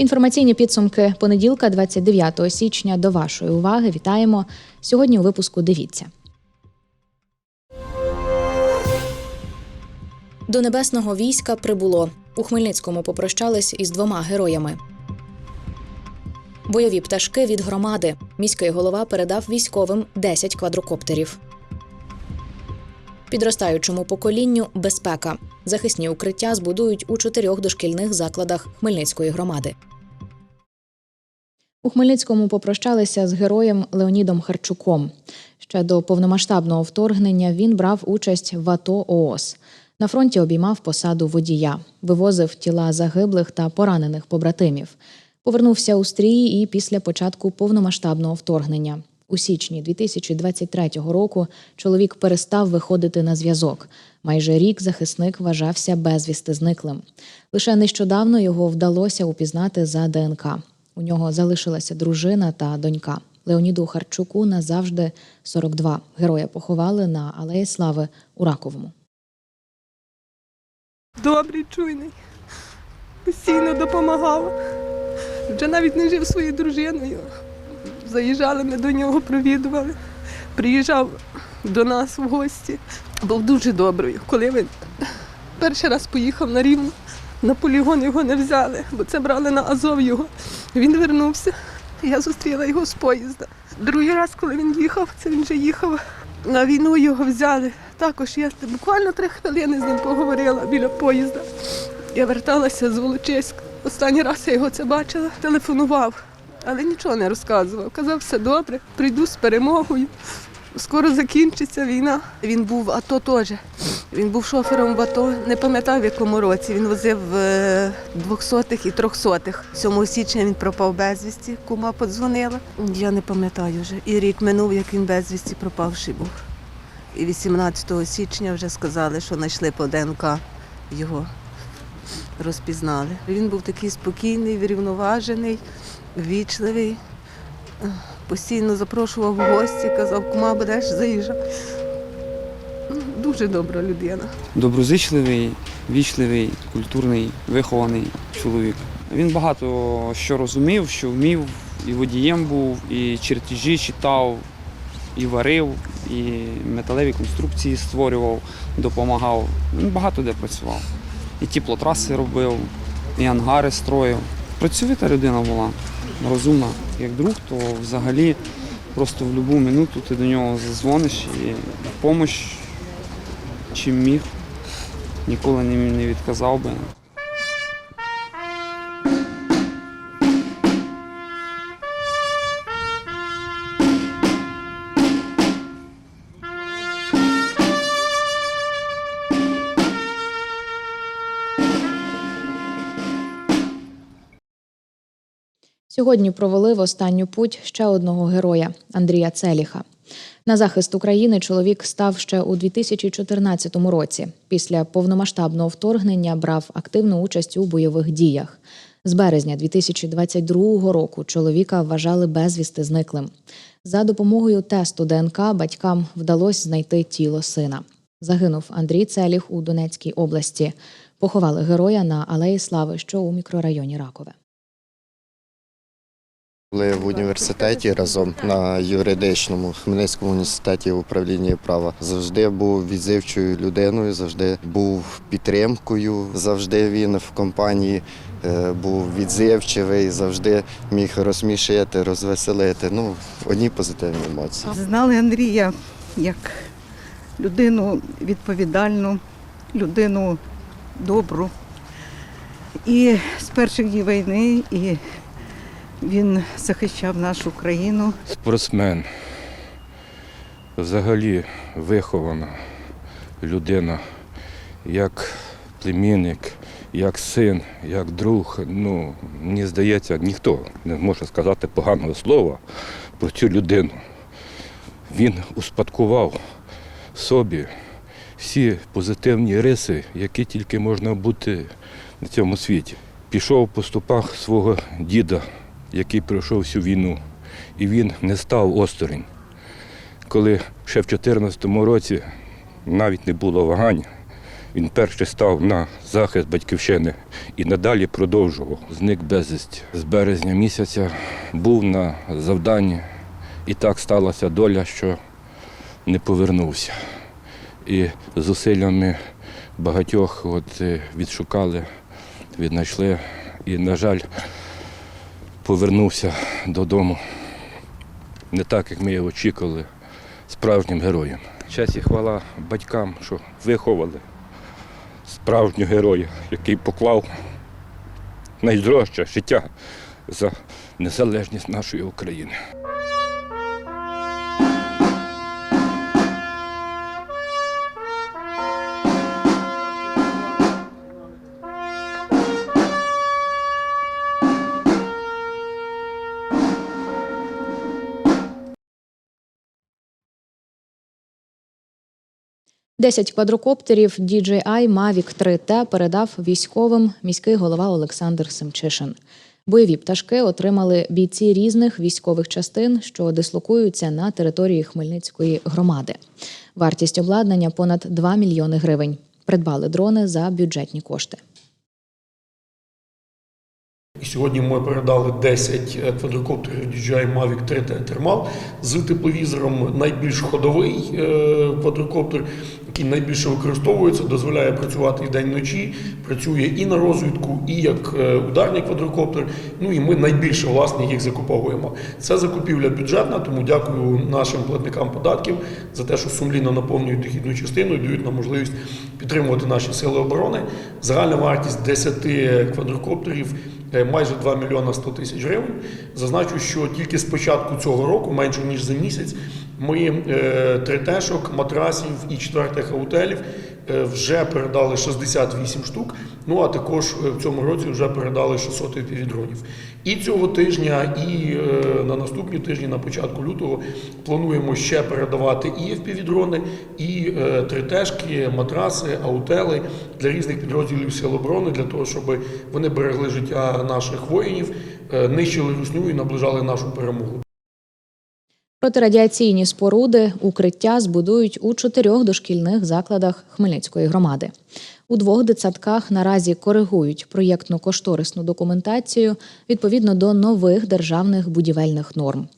Інформаційні підсумки понеділка, 29 січня. До вашої уваги вітаємо. Сьогодні у випуску дивіться. До небесного війська прибуло. У Хмельницькому попрощались із двома героями. Бойові пташки від громади. Міський голова передав військовим 10 квадрокоптерів. Підростаючому поколінню безпека. Захисні укриття збудують у чотирьох дошкільних закладах Хмельницької громади. У Хмельницькому попрощалися з героєм Леонідом Харчуком. Ще до повномасштабного вторгнення він брав участь в АТО ООС. На фронті обіймав посаду водія, вивозив тіла загиблих та поранених побратимів. Повернувся у стрій і після початку повномасштабного вторгнення. У січні 2023 року чоловік перестав виходити на зв'язок. Майже рік захисник вважався безвісти зниклим. Лише нещодавно його вдалося упізнати за ДНК. У нього залишилася дружина та донька. Леоніду Харчуку назавжди 42. Героя поховали на Алеї Слави у Раковому. Добрий, чуйний. Постійно допомагав. Вже навіть не жив своєю дружиною. Заїжджали ми до нього, провідували. Приїжджав до нас в гості. Був дуже добрий. Коли він перший раз поїхав на рівну, на полігон його не взяли, бо це брали на Азов його. Він вернувся. Я зустріла його з поїзда. Другий раз, коли він їхав, це він вже їхав. На війну його взяли. Також я буквально три хвилини з ним поговорила біля поїзда. Я верталася з Волочиська. Останній раз я його це бачила, телефонував, але нічого не розказував. Казав, все добре, прийду з перемогою. Скоро закінчиться війна. Він був АТО теж. Він був шофером в АТО, не пам'ятав в якому році. Він возив е, 200-х і 300-х. 7 січня він пропав безвісті, кума подзвонила. Я не пам'ятаю вже. І рік минув, як він безвісті пропавший був. І 18 січня вже сказали, що знайшли по ДНК його, розпізнали. Він був такий спокійний, врівноважений, ввічливий. Постійно запрошував в гості, казав, кума будеш заїжджав. Дуже добра людина. доброзичливий, вічливий, культурний, вихований чоловік. Він багато що розумів, що вмів, і водієм був, і чертежі читав, і варив, і металеві конструкції створював, допомагав. Він багато де працював. І теплотраси робив, і ангари строїв. Працьовита людина була, розумна. Як друг, то взагалі просто в будь-яку минуту ти до нього зазвониш і допомогу, чим міг, ніколи не, відказав би. Сьогодні провели в останню путь ще одного героя Андрія Целіха. На захист України чоловік став ще у 2014 році. Після повномасштабного вторгнення брав активну участь у бойових діях. З березня 2022 року чоловіка вважали безвісти зниклим. За допомогою тесту ДНК батькам вдалося знайти тіло сина. Загинув Андрій Целіх у Донецькій області. Поховали героя на Алеї Слави, що у мікрорайоні Ракове. Були в університеті разом на юридичному Хмельницькому університеті управління права. Завжди був відзивчою людиною, завжди був підтримкою. Завжди він в компанії е, був відзивчивий, завжди міг розсмішити, розвеселити. Ну, одні позитивні емоції. Знали Андрія як людину відповідальну, людину добру. І з перших днів війни і він захищав нашу країну. спортсмен, взагалі вихована людина, як племінник, як син, як друг. Ну, мені здається, ніхто не може сказати поганого слова про цю людину. Він успадкував собі всі позитивні риси, які тільки можна бути на цьому світі. пішов по стопах свого діда, який пройшов всю війну. І він не став осторонь. Коли ще в 2014 році навіть не було вагань, він перший став на захист батьківщини і надалі продовжував. Зник безвісті. З березня місяця був на завданні, і так сталася доля, що не повернувся. І зусиллями багатьох от, е, відшукали, віднайшли і, на жаль, повернувся додому. Не так, як ми його очікували, справжнім героєм. Честь і хвала батькам, що виховали справжнього героя, який поклав найдорожче життя за незалежність нашої України. Десять квадрокоптерів DJI Mavic 3T передав військовим міський голова Олександр Семчишин. Бойові пташки отримали бійці різних військових частин, що дислокуються на території Хмельницької громади. Вартість обладнання понад 2 мільйони гривень. Придбали дрони за бюджетні кошти. І сьогодні ми передали 10 квадрокоптерів DJI Mavic 3T Thermal з тепловізором. Найбільш ходовий е, квадрокоптер, який найбільше використовується, дозволяє працювати і день і вночі, працює і на розвідку, і як е, ударний квадрокоптер. Ну і ми найбільше власне їх закуповуємо. Це закупівля бюджетна, тому дякую нашим платникам податків за те, що сумлінно наповнюють дохідну частину і дають нам можливість підтримувати наші сили оборони. Загальна вартість 10 квадрокоптерів е, майже 2 мільйона 100 тисяч гривень. Зазначу, що тільки з початку цього року, менше ніж за місяць, ми е, тритешок, матрасів і четвертих аутелів е, вже передали 68 штук. Ну а також е, в цьому році вже передали 600 дронів. І цього тижня, і е, на наступні тижні, на початку лютого, плануємо ще передавати і FPV-дрони, і е, тритешки, матраси, аутели для різних підрозділів Сил оборони, для того, щоб вони берегли життя наших воїнів, е, нищили русню і наближали нашу перемогу. Протирадіаційні споруди укриття збудують у чотирьох дошкільних закладах Хмельницької громади. У двох дитсадках наразі коригують проєктно-кошторисну документацію відповідно до нових державних будівельних норм.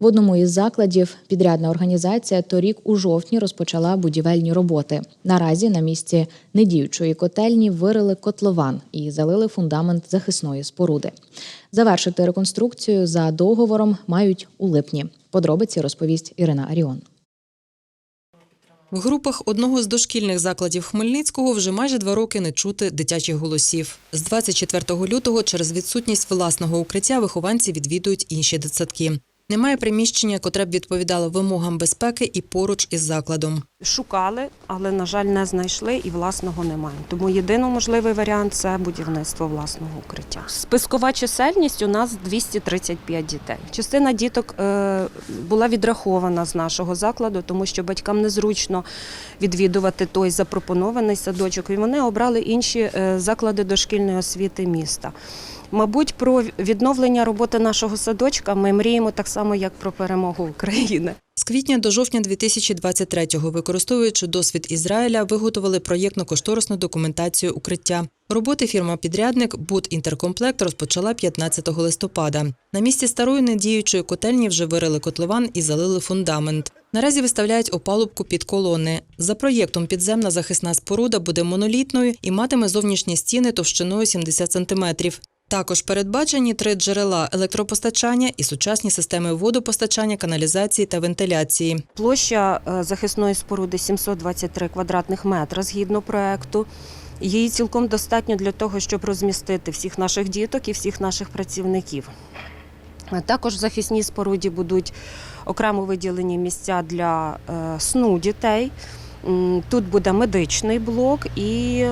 В одному із закладів підрядна організація торік у жовтні розпочала будівельні роботи. Наразі на місці недіючої котельні вирили котлован і залили фундамент захисної споруди. Завершити реконструкцію за договором мають у липні. Подробиці розповість Ірина Аріон. В групах одного з дошкільних закладів Хмельницького вже майже два роки не чути дитячих голосів. З 24 лютого через відсутність власного укриття вихованці відвідують інші дитсадки. Немає приміщення, котре б відповідало вимогам безпеки і поруч із закладом. Шукали, але, на жаль, не знайшли і власного немає. Тому єдиний можливий варіант це будівництво власного укриття. Спискова чисельність у нас 235 дітей. Частина діток е, була відрахована з нашого закладу, тому що батькам незручно відвідувати той запропонований садочок, і вони обрали інші е, заклади дошкільної освіти міста. Мабуть, про відновлення роботи нашого садочка ми мріємо так само, як про перемогу України. З квітня до жовтня 2023-го, використовуючи досвід Ізраїля, виготовили проєктно-кошторисну документацію укриття. Роботи фірма-підрядник Буд Інтеркомплект розпочала 15 листопада. На місці старої недіючої котельні вже вирили котлован і залили фундамент. Наразі виставляють опалубку під колони. За проєктом підземна захисна споруда буде монолітною і матиме зовнішні стіни товщиною 70 сантиметрів. Також передбачені три джерела електропостачання і сучасні системи водопостачання, каналізації та вентиляції. Площа е, захисної споруди 723 квадратних метра згідно проекту. Її цілком достатньо для того, щоб розмістити всіх наших діток і всіх наших працівників. Е, Також в захисній споруді будуть окремо виділені місця для е, сну дітей. Тут буде медичний блок і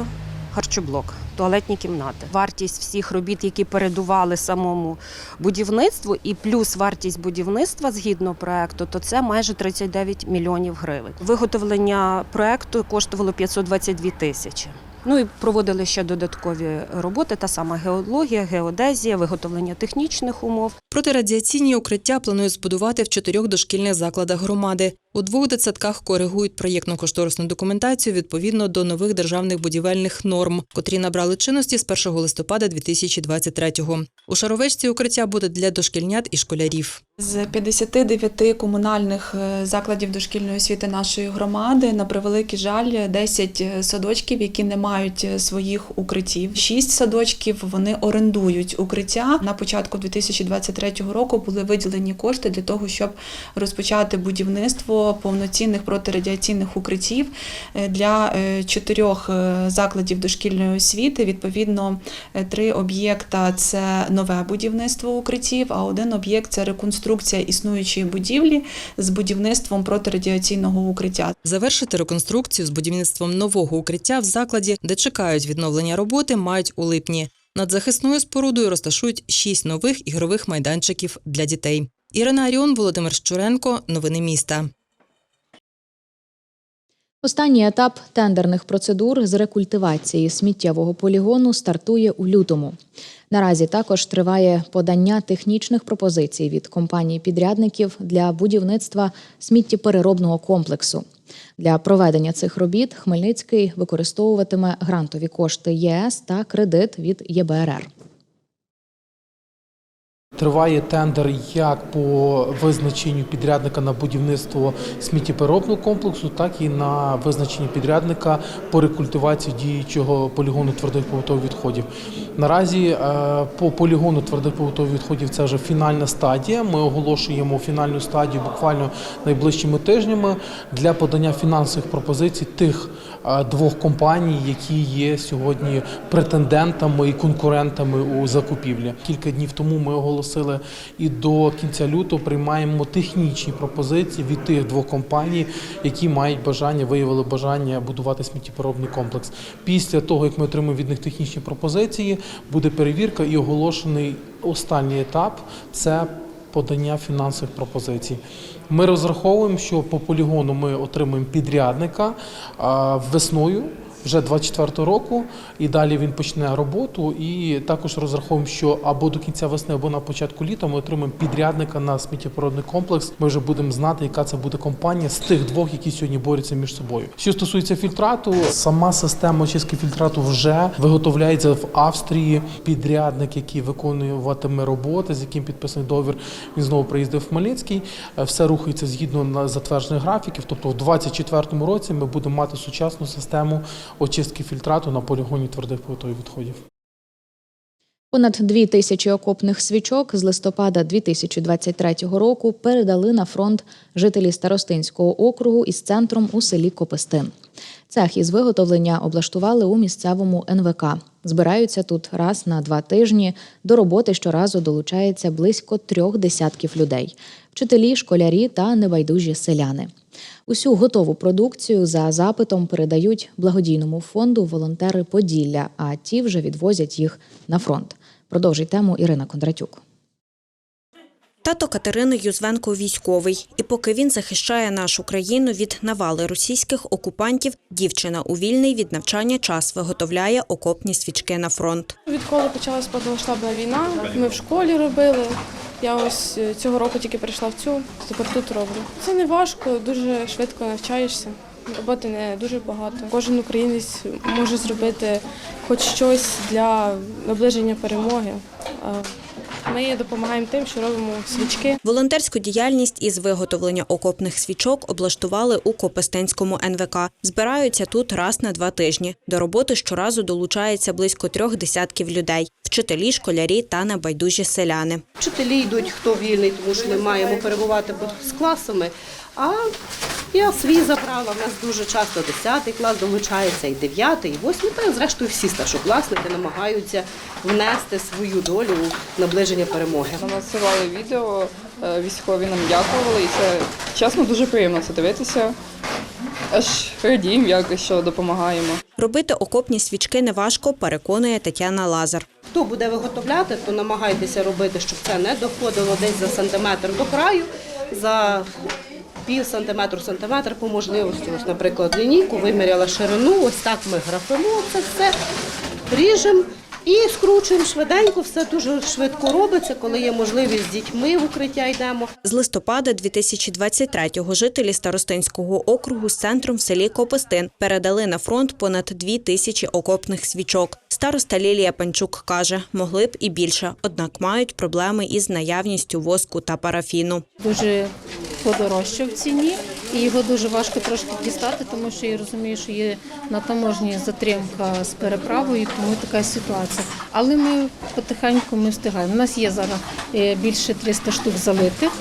харчоблок, туалетні кімнати. Вартість всіх робіт, які передували самому будівництву, і плюс вартість будівництва згідно проекту, то це майже 39 мільйонів гривень. Виготовлення проекту коштувало 522 тисячі. Ну і проводили ще додаткові роботи, та сама геологія, геодезія, виготовлення технічних умов. Протирадіаційні укриття планують збудувати в чотирьох дошкільних закладах громади. У двох дитсадках коригують проєктно-кошторисну документацію відповідно до нових державних будівельних норм, котрі набрали чинності з 1 листопада 2023-го. У Шаровечці укриття буде для дошкільнят і школярів. З 59 комунальних е, закладів дошкільної освіти нашої громади, на превеликий жаль, 10 садочків, які не мають е, своїх укриттів. 6 садочків вони орендують укриття. На початку 2023 року були виділені кошти для того, щоб розпочати будівництво повноцінних протирадіаційних укриттів е, для е, чотирьох закладів дошкільної освіти. Відповідно, три об'єкта це нове будівництво укриттів, а один об'єкт це реконструкція існуючої будівлі з будівництвом протирадіаційного укриття. Завершити реконструкцію з будівництвом нового укриття в закладі, де чекають відновлення роботи, мають у липні. Над захисною спорудою розташують шість нових ігрових майданчиків для дітей. Ірина Аріон, Володимир Щуренко. Новини міста. Останній етап тендерних процедур з рекультивації сміттєвого полігону стартує у лютому. Наразі також триває подання технічних пропозицій від компаній-підрядників для будівництва сміттєпереробного комплексу. Для проведення цих робіт Хмельницький використовуватиме грантові кошти ЄС та кредит від ЄБРР. Триває тендер як по визначенню підрядника на будівництво сміттєпереробного комплексу, так і на визначення підрядника по рекультивації діючого полігону твердих побутових відходів. Наразі е, по полігону твердих побутових відходів це вже фінальна стадія. Ми оголошуємо фінальну стадію буквально найближчими тижнями для подання фінансових пропозицій тих е, двох компаній, які є сьогодні претендентами і конкурентами у закупівлі. Кілька днів тому ми оголосили і до кінця лютого приймаємо технічні пропозиції від тих двох компаній, які мають бажання, виявили бажання будувати сміттєпереробний комплекс. Після того, як ми отримаємо від них технічні пропозиції, буде перевірка і оголошений останній етап це подання фінансових пропозицій. Ми розраховуємо, що по полігону ми отримаємо підрядника весною. Вже 24 року, і далі він почне роботу. І також розраховуємо, що або до кінця весни, або на початку літа ми отримаємо підрядника на сміттєпородний комплекс. Ми вже будемо знати, яка це буде компанія з тих двох, які сьогодні борються між собою. Що стосується фільтрату, сама система очистки фільтрату вже виготовляється в Австрії. Підрядник, який виконуватиме роботи, з яким підписаний договір, він знову приїздив в Хмельницький. Е, Все рухається згідно на затверджених графіків. Тобто, в 2024 році ми будемо мати сучасну систему очистки фільтрату на полігоні твердих побутових відходів. Понад дві тисячі окопних свічок з листопада 2023 року передали на фронт жителі Старостинського округу із центром у селі Копистин. Цех із виготовлення облаштували у місцевому НВК. Збираються тут раз на два тижні. До роботи щоразу долучається близько трьох десятків людей: вчителі, школярі та небайдужі селяни. Усю готову продукцію за запитом передають благодійному фонду волонтери Поділля, а ті вже відвозять їх на фронт. Продовжить тему Ірина Кондратюк. Тато Катерини Юзвенко військовий, і поки він захищає нашу країну від навали російських окупантів, дівчина у вільний від навчання час виготовляє окопні свічки на фронт. Відколи почалась повномасштабна війна, ми в школі робили. Я ось е, цього року тільки прийшла в цю, тепер тут роблю. Це не важко, дуже швидко навчаєшся. Роботи не дуже багато. Кожен українець може зробити хоч щось для наближення перемоги. Ми допомагаємо тим, що робимо свічки. Волонтерську діяльність із виготовлення окопних свічок облаштували у Копестенському НВК. Збираються тут раз на два тижні. До роботи щоразу долучається близько трьох десятків людей: вчителі, школярі та небайдужі селяни. Вчителі йдуть, хто вільний, тому що ми маємо перебувати з класами. А я свій забрала. У нас дуже часто 10 клас долучається, і 9, і 8, та зрештою всі старшокласники намагаються внести свою долю у наближення перемоги. Надсилали відео, е, військові нам дякували, і це чесно дуже приємно це дивитися. Аж радіємо якось, що допомагаємо. Робити окопні свічки неважко, переконує Тетяна Лазар. Хто буде виготовляти, то намагайтеся робити, щоб це не доходило десь за сантиметр до краю. За пів сантиметру, сантиметр по можливості. Ось, наприклад, лінійку виміряла ширину, ось так ми графимо це все, ріжемо і скручуємо швиденько, все дуже швидко робиться, коли є можливість з дітьми в укриття йдемо. З листопада 2023-го жителі Старостинського округу з центром в селі Копистин передали на фронт понад дві тисячі окопних свічок. Староста Лілія Панчук каже, могли б і більше, однак мають проблеми із наявністю воску та парафіну. дуже подорожчав в ціні, і його дуже важко трошки дістати, тому що я розумію, що є на таможні затримка з переправою, тому така ситуація. Але ми потихеньку ми встигаємо. У нас є зараз е, більше 300 штук залитих.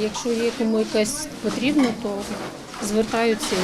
Якщо є кому якась потрібно, то звертаються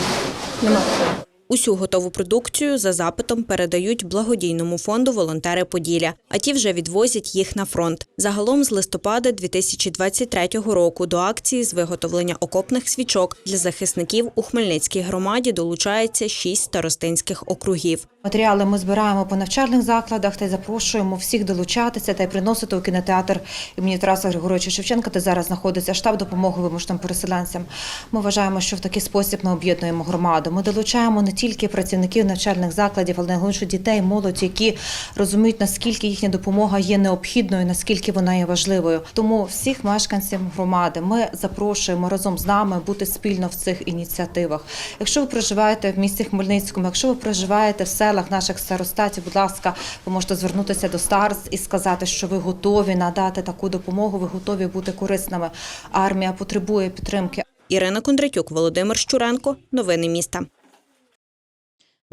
і нема питань. Усю готову продукцію за запитом передають благодійному фонду Волонтери Поділля, а ті вже відвозять їх на фронт. Загалом з листопада 2023 року до акції з виготовлення окопних свічок для захисників у Хмельницькій громаді долучається шість старостинських округів. Матеріали ми збираємо по навчальних закладах та й запрошуємо всіх долучатися та й приносити у кінотеатр імені Тараса Григоровича Шевченка, де зараз знаходиться штаб допомоги вимушеним переселенцям. Ми вважаємо, що в такий спосіб ми об'єднуємо громаду. Ми долучаємо не тільки працівників навчальних закладів, але найголовніше дітей, молодь, які розуміють, наскільки їхня допомога є необхідною, наскільки вона є важливою. Тому всіх мешканців громади ми запрошуємо разом з нами бути спільно в цих ініціативах. Якщо ви проживаєте в місті Хмельницькому, якщо ви проживаєте в селах наших старостатів, будь ласка, ви можете звернутися до старост і сказати, що ви готові надати таку допомогу, ви готові бути корисними. Армія потребує підтримки. Ірина Кондратюк, Володимир Щуренко. Новини міста.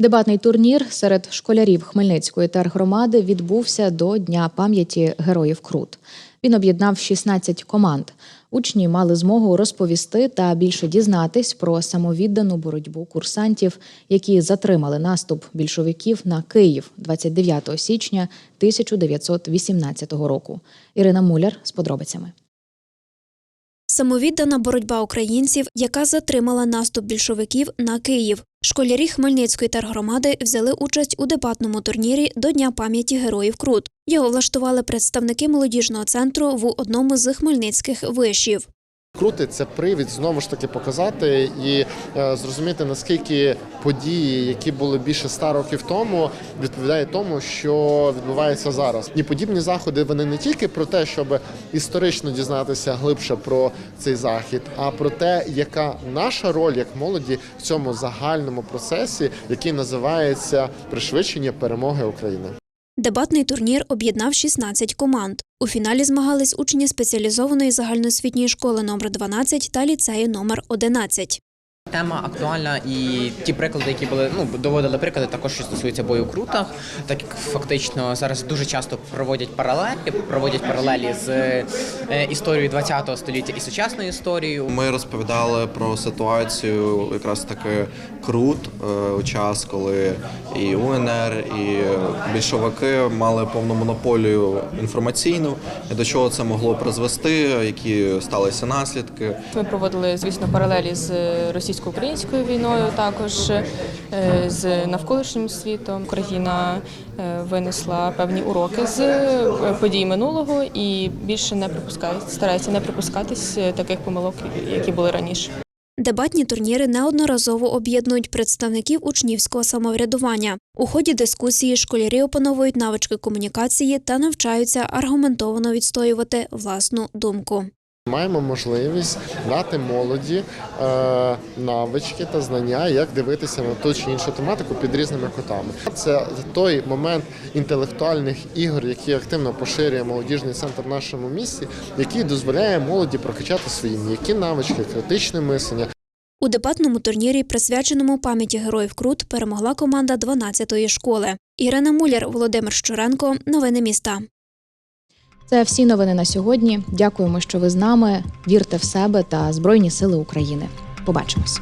Дебатний турнір серед школярів Хмельницької тергромади відбувся до Дня пам'яті героїв Крут. Він об'єднав 16 команд. Учні мали змогу розповісти та більше дізнатись про самовіддану боротьбу курсантів, які затримали наступ більшовиків на Київ 29 січня 1918 року. Ірина Муляр з подробицями. Самовіддана боротьба українців, яка затримала наступ більшовиків на Київ. Школярі Хмельницької тергромади взяли участь у дебатному турнірі до Дня пам'яті героїв Крут. Його влаштували представники молодіжного центру в одному з хмельницьких вишів. Крути це привід знову ж таки показати і е, зрозуміти наскільки події, які були більше ста років тому, відповідають тому, що відбувається зараз. І подібні заходи вони не тільки про те, щоб історично дізнатися глибше про цей захід, а про те, яка наша роль як молоді в цьому загальному процесі, який називається пришвидшення перемоги України. Дебатний турнір об'єднав 16 команд. У фіналі змагались учні спеціалізованої загальноосвітньої школи номер 12 та ліцею номер 11. Тема актуальна і ті приклади, які були ну доводили приклади, також що стосуються бою в крутах, так як фактично зараз дуже часто проводять паралелі, проводять паралелі з е, історією ХХ століття і сучасною історією. Ми розповідали про ситуацію якраз таки крут е, у час, коли і УНР, і більшовики мали повну монополію інформаційну, до чого це могло призвести, які сталися наслідки. Ми проводили, звісно, паралелі з російсько-українською війною, також е, з навколишнім світом. Україна е, винесла певні уроки з подій минулого і більше не припускає, старається не припускатись таких помилок, які були раніше. Дебатні турніри неодноразово об'єднують представників учнівського самоврядування. У ході дискусії школярі опановують навички комунікації та навчаються аргументовано відстоювати власну думку. Маємо можливість дати молоді е, навички та знання, як дивитися на ту чи іншу тематику під різними кутами. Це той момент інтелектуальних ігор, які активно поширює молодіжний центр в нашому місті, який дозволяє молоді прокачати свої м'які навички, критичне мислення. У дебатному турнірі, присвяченому пам'яті героїв Крут, перемогла команда 12-ї школи. Ірина Муляр, Володимир Щуренко. Новини міста. Це всі новини на сьогодні. Дякуємо, що ви з нами. Вірте в себе та Збройні Сили України. Побачимось.